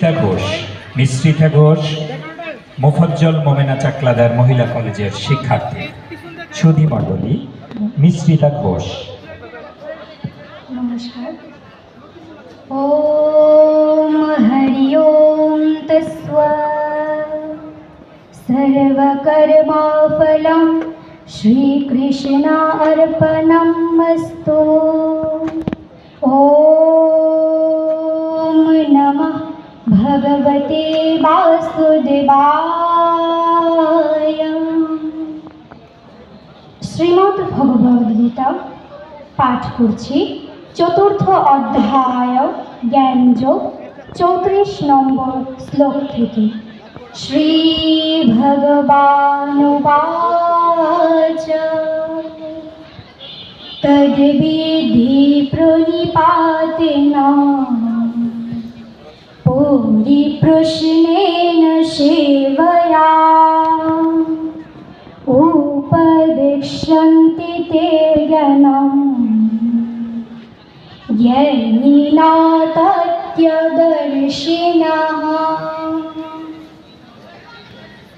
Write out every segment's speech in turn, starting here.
মিশ্রিতা ঘোষ মিশ্রিতা ঘোষ, মোফজ্জল মোমেনা চাকলাদার মহিলা কলেজের শিক্ষার্থী। সুধী মণ্ডলী মিশ্রিতা ঘোষ। নমস্কার। ও হরি শ্রীকৃষ্ণ অর্পণ ও भगवते वासुदेवाय শ্রীমদ্ ভগবদ্গীতা পাঠ করছি চতুর্থ অধ্যায় জ্ঞানযোগ চৌত্রিশ নম্বর শ্লোক থেকে শ্রী ভগবানুবাচ তদ্বিধি প্রণিপাতেন পরিপ্রশ্নেন সেবয়া उपदिश्यन्ति ते ज्ञानम् ज्ञानिना तत्यदर्शिनः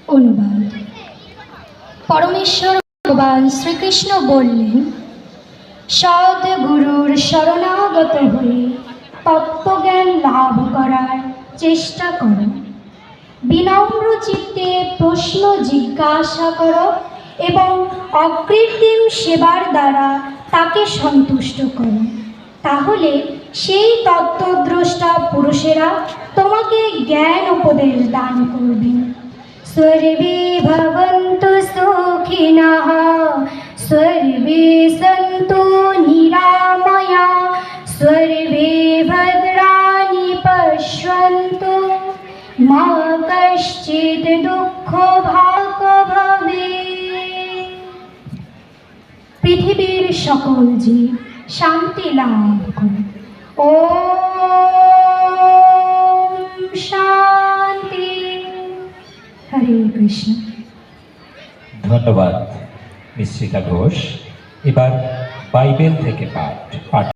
অনুবাদ পরমেশ্বর ভগবান শ্রীকৃষ্ণ বললেন সৎ গুরুর শরণাগত হয়ে তত্ত্বজ্ঞান লাভ করার চেষ্টা করো। বিনম্র চিত্তে প্রশ্ন জিজ্ঞাসা করো এবং অকৃত্রিম সেবার দ্বারা তাকে সন্তুষ্ট করো। তাহলে সেই তত্ত্বদ্রষ্টা পুরুষেরা তোমাকে জ্ঞান উপদেশ দান করবে। সর্বে ভবন্তু মা কশ্চিৎ দুঃখ ভাগ ভবে পৃথিবীর সকল জীব শান্তি লাভ করে। ও শান্তি। হরে কৃষ্ণ। ধন্যবাদ, মিশ্রিতা ঘোষ। এবার বাইবেল থেকে পাঠ পাঠ